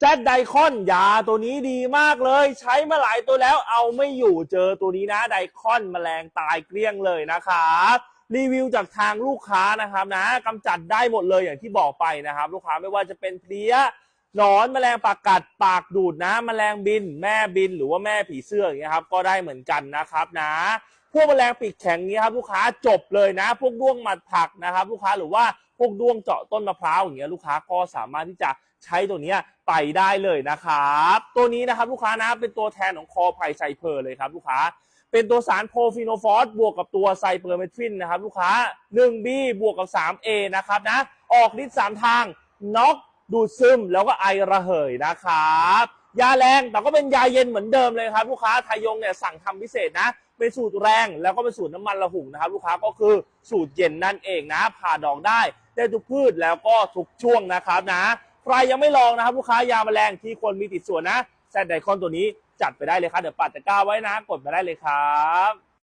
แซดไดคอนยาตัวนี้ดีมากเลย ใช้มาหลายตัวแล้วเอาไม่อยู่เจอตัวนี้นะไดคอนแมลงตายเกลี้ยงเลยนะครับรีวิวจากทางลูกค้านะครับนะกำจัดได้หมดเลยอย่างที่บอกไปนะครับ ลูกค้าไม่ว่าจะเป็นเพลี้ยหนอนแมลงปากกัดปากดูดนะแมลงบิน แม่บินหรือว่าแม่ผีเสื้ออย่างเงี้ยครับก็ได้เหมือนกันนะครับนะ พวกแมลงปีกแข็งนี้ครับลูกค้าจบเลยนะ พวกด้วงหมัดผักนะครับ ลูกค้าหรือว่า พวกด้วงเจาะต้นมะพร้าวอย่างเงี้ยลูกค้าก็สามารถที่จะใช้ตัวเนี้ยไปได้เลยนะครับ ตัวนี้นะครับลูกค้านะเป็นตัวแทนของคอไผ่ไซเพอร์เลยครับลูกค้า เป็นตัวสารโพฟิโนฟอสบวกกับตัวไซเปอร์เมทรินนะครับลูกค้า 1B บวกกับ 3A นะครับนะออกฤทธิ์3ทางน็อกดูดซึมแล้วก็ไอระเหยนะครับยาแรงแต่ก็เป็นยาเย็นเหมือนเดิมเลยครับ ลูกค้าไทยยงเนี่ยสั่งทำพิเศษนะเป็นสูตรแรงแล้วก็เป็นสูตรน้ำมันระหุ่งนะครับ ลูกค้าก็คือสูตรเย็นนั่นเองนะผ่าดอกได้ ได้ทุกพืชแล้วก็ทุกช่วงนะครับนะ ใครยังไม่ลองนะครับลูกค้ายาแมลงที่ควรมีติดส่วนนะแซดไดคอนตัวนี้จัดไปได้เลยครับเดี๋ยวปัดตะกร้าไว้นะกดไปได้เลยครับ